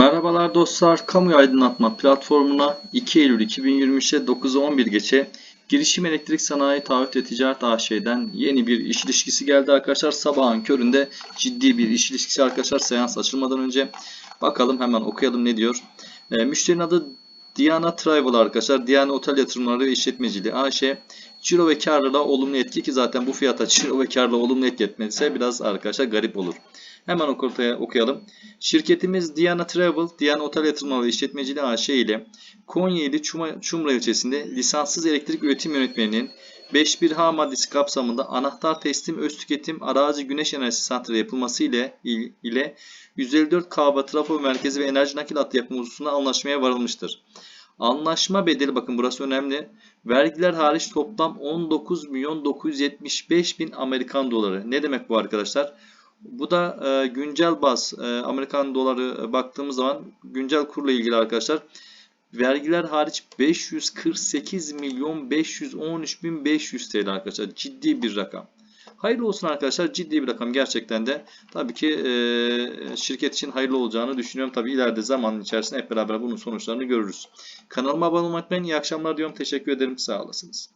Merhabalar dostlar, Kamu Aydınlatma Platformu'na 2 Eylül 2023'e 9'a 11 geçe Girişim Elektrik Sanayi Taahhüt ve Ticaret AŞ'den yeni bir iş ilişkisi geldi arkadaşlar. Sabahın köründe ciddi bir iş ilişkisi arkadaşlar seans açılmadan önce. Bakalım hemen okuyalım ne diyor. E, müşterinin adı Diana Travel arkadaşlar. Diana Otel Yatırımları ve İşletmeciliği AŞ. Ciro ve karlılığa olumlu etki ki zaten bu fiyata ciro ve karlılığa olumlu etki etmesi biraz arkadaşlar garip olur. Hemen ortaya okuyalım. Şirketimiz Diana Travel, Diana Otel Yatırımları ve İşletmeciliği AŞ ile Konya ili Çuma, Çumra ilçesinde lisanssız elektrik üretim yönetmeninin 51H maddesi kapsamında anahtar teslim öz tüketim arazi güneş enerjisi santrali yapılması ile ile 154 kW trafo merkezi ve enerji nakil hattı yapımı hususunda anlaşmaya varılmıştır. Anlaşma bedeli bakın burası önemli. Vergiler hariç toplam 19 milyon 975 bin Amerikan doları. Ne demek bu arkadaşlar? Bu da e, güncel baz e, Amerikan doları e, baktığımız zaman güncel kurla ilgili arkadaşlar. Vergiler hariç 548 milyon 513 bin 500 TL arkadaşlar. Ciddi bir rakam. Hayırlı olsun arkadaşlar. Ciddi bir rakam gerçekten de. Tabii ki e, şirket için hayırlı olacağını düşünüyorum. Tabii ileride zamanın içerisinde hep beraber bunun sonuçlarını görürüz. Kanalıma abone olmayı unutmayın. İyi akşamlar diyorum. Teşekkür ederim. Sağ olasınız.